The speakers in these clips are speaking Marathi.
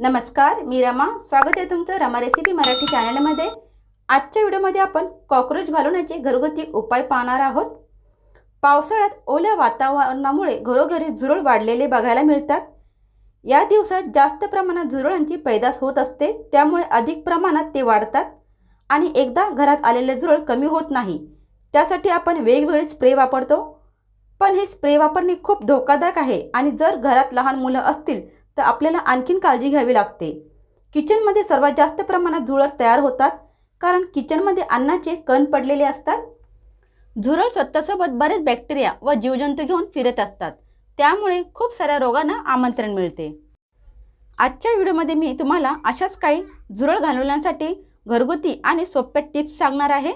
नमस्कार मी रमा. स्वागत आहे तुमचं रमा रेसिपी मराठी चॅनलमध्ये. आजच्या व्हिडिओमध्ये आपण कॉक्रोच घालवण्याचे घरगुती उपाय पाहणार आहोत. पावसाळ्यात ओल्या वातावरणामुळे घरोघरी झुरळ वाढलेले बघायला मिळतात. या दिवसात जास्त प्रमाणात झुरळांची पैदास होत असते त्यामुळे अधिक प्रमाणात ते वाढतात आणि एकदा घरात आलेले झुरळ कमी होत नाही. त्यासाठी आपण वेगवेगळे स्प्रे वापरतो. पण हे स्प्रे वापरणे खूप धोकादायक आहे आणि जर घरात लहान मुलं असतील तर आपल्याला आणखीन काळजी घ्यावी लागते. किचनमध्ये सर्वात जास्त प्रमाणात झुरळ तयार होतात कारण किचनमध्ये अन्नाचे कण पडलेले असतात. झुरळ स्वतःसोबत बरेच बॅक्टेरिया व जीवजंतू घेऊन फिरत असतात. त्यामुळे खूप साऱ्या रोगांना आमंत्रण मिळते. आजच्या व्हिडिओमध्ये मी तुम्हाला अशाच काही झुरळ घालवण्यासाठी घरगुती आणि सोप्या टिप्स सांगणार आहे.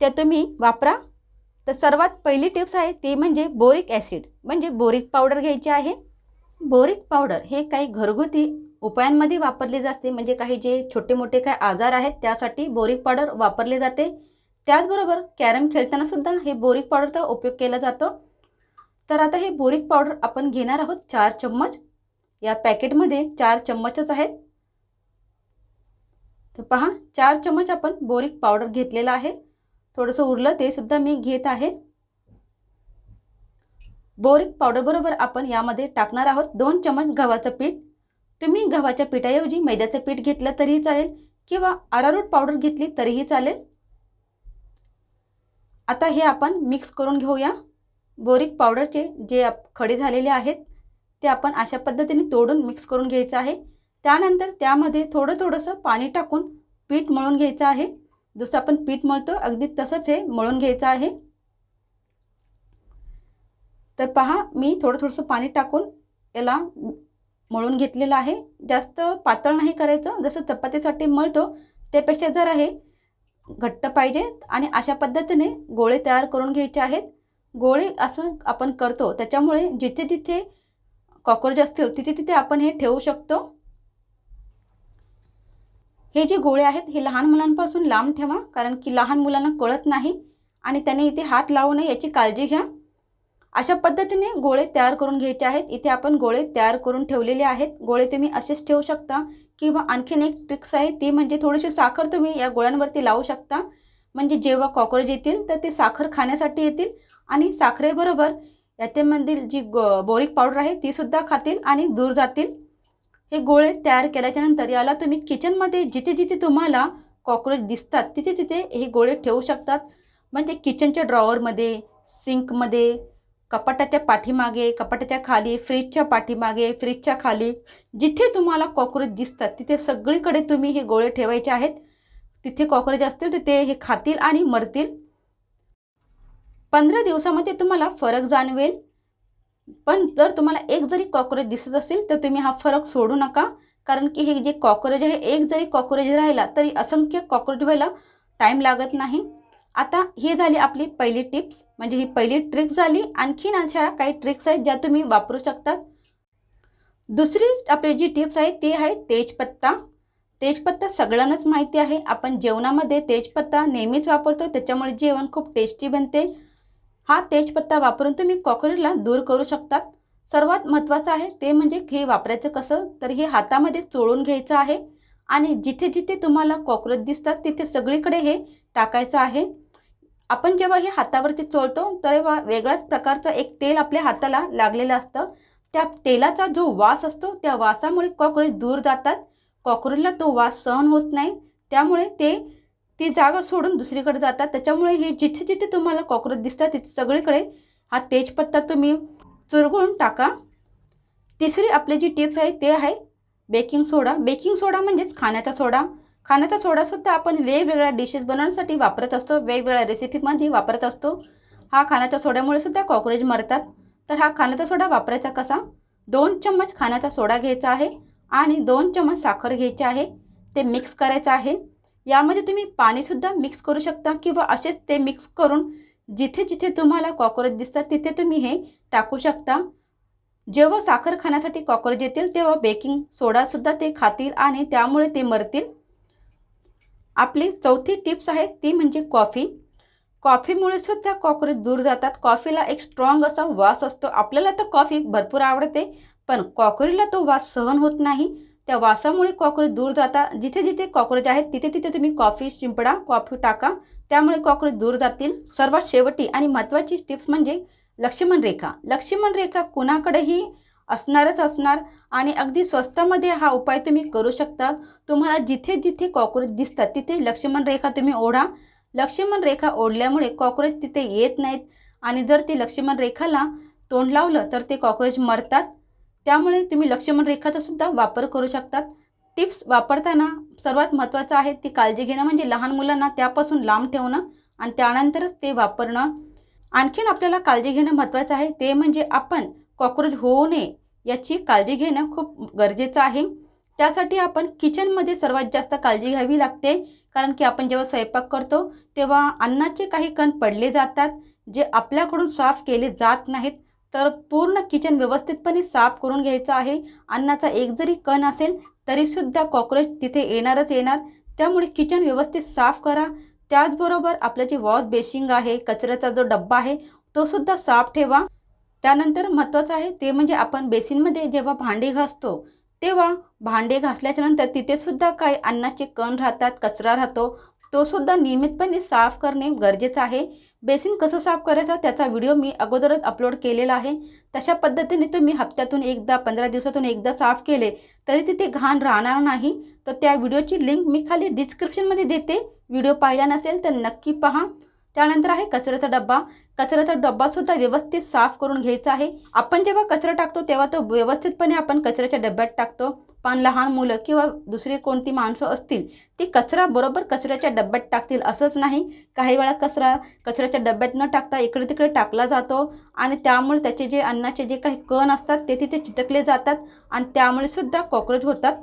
त्या तुम्ही वापरा. तर सर्वात पहिली टिप्स आहे ती म्हणजे बोरिक ॲसिड म्हणजे बोरिक पावडर घ्यायची आहे. बोरिक पावडर हे काही घरगुती उपायांमध्ये वापरले जाते. म्हणजे काही जे छोटे मोठे काही आजार आहेत त्यासाठी बोरिक पावडर वापरले जाते. त्याचबरोबर कॅरम खेळताना सुद्धा हे बोरिक पावडरचा उपयोग केला जातो. तर आता हे बोरिक पावडर आपण घेणार आहोत चार चम्मच. या पॅकेटमध्ये चार चम्मचच आहेत. तर पहा चार चम्मच आपण बोरिक पावडर घेतलेलं आहे. थोडंसं उरलं ते सुद्धा मी घेत आहे. बोरिक पावडरबरोबर आपण यामध्ये टाकणार आहोत. दोन चमच गव्हाचं पीठ. तुम्ही गव्हाच्या पिठाऐवजी मैद्याचं पीठ घेतलं तरीही चालेल किंवा आरारूट पावडर घेतली तरीही चालेल. आता हे आपण मिक्स करून घेऊया. बोरिक पावडरचे जे आप खडे झालेले आहेत ते आपण अशा पद्धतीने तोडून मिक्स करून घ्यायचं आहे. त्यानंतर त्यामध्ये थोडं थोडंसं पाणी टाकून पीठ मळून घ्यायचं आहे. जसं आपण पीठ मळतो अगदी तसंच हे मळून घ्यायचं आहे. तर पहा मी थोडं थोडंसं पाणी टाकून याला मळून घेतलेलं आहे. जास्त पातळ नाही करायचं. जसं चपातीसाठी मळतो त्यापेक्षा जर आहे घट्ट पाहिजे आणि अशा पद्धतीने गोळे तयार करून घ्यायचे आहेत. गोळे असं आपण करतो. त्याच्यामुळे जिथे तिथे कॉक्रोच असतील तिथे तिथे आपण हे ठेवू शकतो. हे जे गोळे आहेत हे लहान मुलांपासून लांब ठेवा कारण की लहान मुलांना कळत नाही आणि त्याने इथे हात लावू नये याची काळजी घ्या. अशा पद्धतीने गोळे तयार करून घ्यायचे आहेत. इथे आपण गोळे तयार करून ठेवलेले आहेत. गोळे तुम्ही असेच ठेवू शकता किंवा आणखीन एक ट्रिक्स आहे ती म्हणजे थोडीशी साखर तुम्ही या गोळ्यांवरती लावू शकता. म्हणजे जेव्हा कॉक्रोच येतील तर ते साखर खाण्यासाठी येतील आणि साखरेबरोबर याच्यामधील जी गो बोरिक पावडर आहे तीसुद्धा खातील आणि दूर जातील. हे गोळे तयार केल्याच्यानंतर याला तुम्ही किचनमध्ये जिथे जिथे तुम्हाला कॉक्रोच दिसतात तिथे तिथे हे गोळे ठेवू शकतात. म्हणजे किचनच्या ड्रॉवरमध्ये सिंकमध्ये कपाटाच्या पाठीमागे कपाटाच्या खाली फ्रीजच्या पाठीमागे फ्रीजच्या खाली जिथे तुम्हाला कॉक्रोच दिसतात तिथे सगळीकडे तुम्ही हे गोळे ठेवायचे आहेत. तिथे कॉक्रोच असतील तिथे हे खातील आणि मरतील. पंधरा दिवसामध्ये तुम्हाला फरक जाणवेल. पण जर तुम्हाला एक जरी कॉक्रोच दिसत असेल तर तुम्ही हा फरक सोडू नका. कारण की हे जे कॉक्रोच आहे एक जरी कॉक्रोच राहिला तरी असंख्य कॉक्रोच व्हायला टाईम लागत नाही. आता ही झाली आपली पहिली टिप्स. म्हणजे ही पहिली ट्रिक झाली. आणखीन अशा काही ट्रिक्स आहेत ज्या तुम्ही वापरू शकतात. दुसरी आपली जी टिप्स आहे ती आहे तेजपत्ता. तेजपत्ता सगळ्यांनाच माहिती आहे. आपण जेवणामध्ये तेजपत्ता नेहमीच वापरतो त्याच्यामुळे जेवण खूप टेस्टी बनते. हा तेजपत्ता वापरून तुम्ही कॉकरीला दूर करू शकतात. सर्वात महत्त्वाचं आहे ते म्हणजे हे वापरायचं कसं? तर हे हातामध्ये चोळून घ्यायचं आहे. आणि जिथे जिथे तुम्हाला कॉक्रोच दिसतात तिथे सगळीकडे हे टाकायचं आहे. आपण जेव्हा हे हातावरती चोळतो तेव्हा वेगळ्याच प्रकारचं एक तेल आपल्या हाताला लागलेलं असतं. त्या तेलाचा जो वास असतो त्या वासामुळे कॉक्रोच दूर जातात. कॉक्रोचला तो वास सहन होत नाही. त्यामुळे ते ती जागा सोडून दुसरीकडे जातात. त्याच्यामुळे हे जिथे जिथे तुम्हाला कॉक्रोच दिसतात तिथे सगळीकडे हा तेजपत्ता तुम्ही चुरगळून टाका. तिसरी आपली जी टिप्स आहे ते आहे बेकिंग सोडा. बेकिंग सोडा म्हणजेच खाण्याचा सोडा. खाण्याचा सोडासुद्धा आपण वेगवेगळ्या डिशेस बनवण्यासाठी वापरत असतो. वेगवेगळ्या रेसिपीमध्ये वापरत असतो. हा खाण्याच्या सोड्यामुळे सुद्धा कॉक्रोच मरतात. तर हा खाण्याचा सोडा वापरायचा कसा? दोन चम्मच खाण्याचा सोडा घ्यायचा आहे आणि दोन चम्मच साखर घ्यायची आहे. ते मिक्स करायचं आहे. यामध्ये तुम्ही पाणीसुद्धा मिक्स करू शकता किंवा असेच ते मिक्स करून जिथे जिथे तुम्हाला कॉक्रोच दिसतात तिथे तुम्ही हे टाकू शकता. जेव्हा साखर खाण्यासाठी कॉक्रोच येतील तेव्हा बेकिंग सोडासुद्धा ते खातील आणि त्यामुळे ते मरतील. आपली चौथी टिप्स आहे ती म्हणजे कॉफी. कॉफीमुळे सुद्धा कॉक्रोच दूर जातात. कॉफीला एक स्ट्रॉंग असा वास असतो. आपल्याला तर कॉफी भरपूर आवडते पण कॉक्रोचला तो वास सहन होत नाही. त्या वासामुळे कॉक्रोच दूर जाता. जिथे जिथे कॉक्रोच आहेत तिथे तिथे तुम्ही कॉफी शिंपडा कॉफी टाका. त्यामुळे कॉक्रोच दूर जातील. सर्वात शेवटी आणि महत्त्वाची टिप्स म्हणजे लक्ष्मण रेखा. लक्ष्मण रेखा कुणाकडेही असणारच असणार आणि अगदी स्वस्तामध्ये हा उपाय तुम्ही करू शकता. तुम्हाला जिथे जिथे कॉक्रोच दिसतात तिथे लक्ष्मण रेखा तुम्ही ओढा. लक्ष्मण रेखा ओढल्यामुळे कॉक्रोच तिथे येत नाहीत आणि जर ते लक्ष्मण रेखाला तोंड लावलं तर ते कॉक्रोच मरतात. त्यामुळे तुम्ही लक्ष्मण रेखाचा सुद्धा वापर करू शकतात. टिप्स वापरताना सर्वात महत्त्वाचं आहे ती काळजी घेणं म्हणजे लहान मुलांना त्यापासून लांब ठेवणं आणि त्यानंतरच ते वापरणं. आणखीन आपल्याला काळजी घेणं महत्त्वाचं आहे ते म्हणजे आपण कॉक्रोच होऊ नये याची काळजी घेणं खूप गरजेचं आहे. त्यासाठी आपण किचनमध्ये सर्वात जास्त काळजी घ्यावी लागते. कारण की आपण जेव्हा स्वयंपाक करतो तेव्हा अन्नाचे काही कण पडले जातात जे आपल्याकडून साफ केले जात नाहीत. तर पूर्ण किचन व्यवस्थितपणे साफ करून घ्यायचं आहे. अन्नाचा एक जरी कण असेल तरीसुद्धा कॉक्रोच तिथे येणारच येणार. त्यामुळे किचन व्यवस्थित साफ करा. त्याचबरोबर आपलं जे वॉश बेसिंग आहे कचऱ्याचा जो डब्बा आहे तो सुद्धा साफ ठेवा. त्यानंतर महत्त्वाचं आहे ते म्हणजे आपण बेसिनमध्ये जेव्हा भांडी घासतो तेव्हा भांडे घासल्याच्या नंतर तिथे काही अन्नाचे कण राहतात कचरा राहतो. तो सुद्धा नियमितपणे साफ करणे गरजेचं आहे. बेसिन कसं साफ करायचं त्याचा व्हिडिओ मी अगोदरच अपलोड केलेला आहे. तशा पद्धतीने तुम्ही हप्त्यातून एकदा पंधरा दिवसातून एकदा साफ केले तरी तिथे घाण राहणार नाही. तर त्या व्हिडिओची लिंक मी खाली डिस्क्रिप्शनमध्ये देते. व्हिडिओ पाहिला नसेल तर नक्की पहा. त्यानंतर आहे कचऱ्याचा डब्बा. कचऱ्याचा डब्बासुद्धा व्यवस्थित साफ करून घ्यायचा आहे. आपण जेव्हा कचरा टाकतो तेव्हा तो व्यवस्थितपणे आपण कचऱ्याच्या डब्यात टाकतो. पण लहान मुलं किंवा दुसरी कोणती माणसं असतील ती कचरा बरोबर कचऱ्याच्या डब्यात टाकतील असंच नाही. काही वेळा कचरा कचऱ्याच्या डब्यात न टाकता इकडे तिकडे टाकला जातो आणि त्यामुळे त्याचे जे अन्नाचे जे काही कण असतात ते तिथे चिटकले जातात आणि त्यामुळे सुद्धा कॉक्रोच होतात.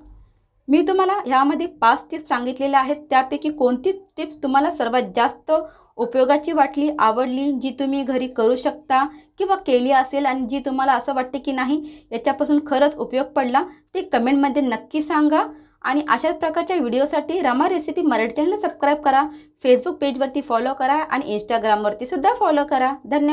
मी तुम्हाला ह्यामध्ये पाच टिप्स सांगितलेल्या आहेत. त्यापैकी कोणती टिप्स तुम्हाला सर्वात जास्त उपयोगाची वाटली आवडली जी तुम्ही घरी करू शकता किंवा केली असेल आणि जी तुम्हाला असं वाटते की नाही याच्यापासून खरंच उपयोग पडला ते कमेंटमध्ये नक्की सांगा. आणि अशाच प्रकारच्या व्हिडिओसाठी Rama recipe Marathi channel subscribe करा. फेसबुक पेजवरती फॉलो करा आणि इंस्टाग्रामवरती सुद्धा फॉलो करा. धन्यवाद.